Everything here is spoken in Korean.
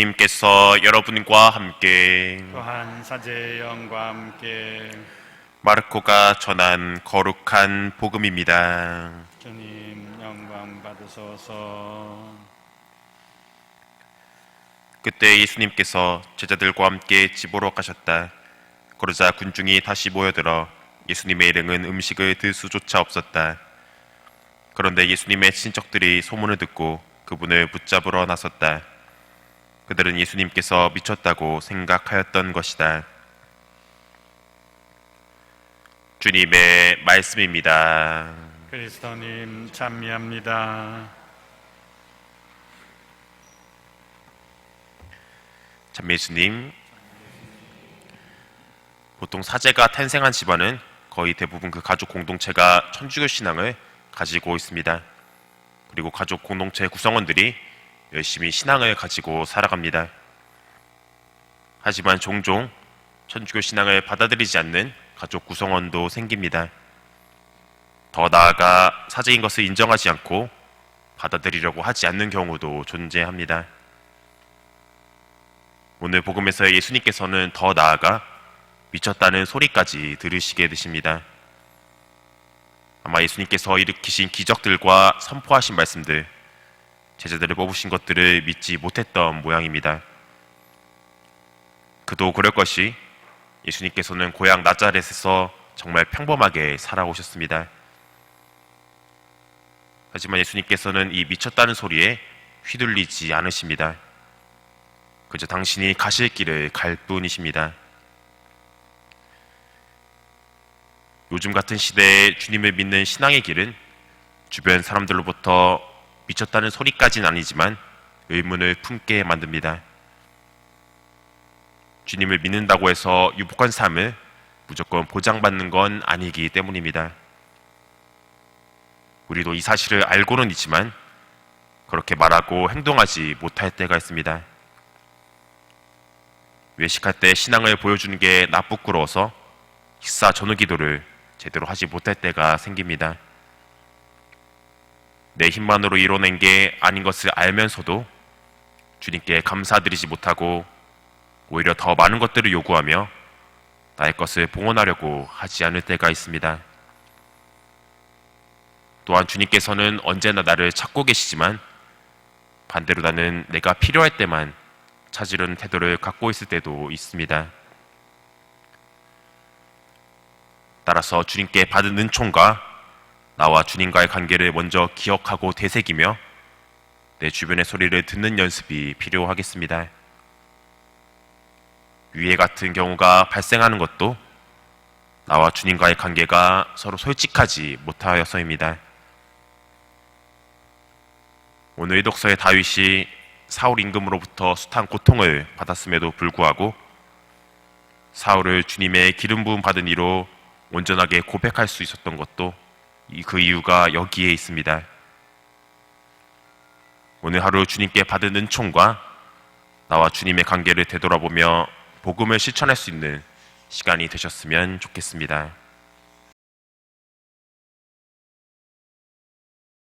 예수님께서 여러분과 함께 또한 사제의 영과 함께 마르코가 전한 거룩한 복음입니다. 주님 영광 받으소서 그때 예수님께서 제자들과 함께 집으로 가셨다. 그러자 군중이 다시 모여들어 예수님의 일행은 음식을 들 수조차 없었다. 그런데 예수님의 친척들이 소문을 듣고 그분을 붙잡으러 나섰다. 그들은 예수님께서 미쳤다고 생각하였던 것이다. 주님의 말씀입니다. 그리스도님 찬미합니다 참 예수님 보통 사제가 탄생한 집안은 거의 대부분 그 가족 공동체가 천주교 신앙을 가지고 있습니다. 그리고 가족 공동체 구성원들이 열심히 신앙을 가지고 살아갑니다. 하지만 종종 천주교 신앙을 받아들이지 않는 가족 구성원도 생깁니다. 더 나아가 사제인 것을 인정하지 않고 받아들이려고 하지 않는 경우도 존재합니다. 오늘 복음에서 예수님께서는 더 나아가 미쳤다는 소리까지 들으시게 되십니다. 아마 예수님께서 일으키신 기적들과 선포하신 말씀들, 제자들을 뽑으신 것들을 믿지 못했던 모양입니다. 그도 그럴 것이 예수님께서는 고향 나자렛에서 정말 평범하게 살아오셨습니다. 하지만 예수님께서는 이 미쳤다는 소리에 휘둘리지 않으십니다. 그저 당신이 가실 길을 갈 뿐이십니다. 요즘 같은 시대에 주님을 믿는 신앙의 길은 주변 사람들로부터 미쳤다는 소리까지는 아니지만 의문을 품게 만듭니다. 주님을 믿는다고 해서 유복한 삶을 무조건 보장받는 건 아니기 때문입니다. 우리도 이 사실을 알고는 있지만 그렇게 말하고 행동하지 못할 때가 있습니다. 외식할 때 신앙을 보여주는 게나 부끄러워서 식사 전후 기도를 제대로 하지 못할 때가 생깁니다. 내 힘만으로 이뤄낸 게 아닌 것을 알면서도 주님께 감사드리지 못하고 오히려 더 많은 것들을 요구하며 나의 것을 봉헌하려고 하지 않을 때가 있습니다. 또한 주님께서는 언제나 나를 찾고 계시지만 반대로 나는 내가 필요할 때만 찾으려는 태도를 갖고 있을 때도 있습니다. 따라서 주님께 받은 은총과 나와 주님과의 관계를 먼저 기억하고 되새기며 내 주변의 소리를 듣는 연습이 필요하겠습니다. 위해 같은 경우가 발생하는 것도 나와 주님과의 관계가 서로 솔직하지 못하여서입니다. 오늘 이 독서의 다윗이 사울 임금으로부터 숱한 고통을 받았음에도 불구하고 사울을 주님의 기름 부음 받은 이로 온전하게 고백할 수 있었던 것도 그 이유가 여기에 있습니다. 오늘 하루 주님께 받은 은총과 나와 주님의 관계를 되돌아보며 복음을 실천할 수 있는 시간이 되셨으면 좋겠습니다.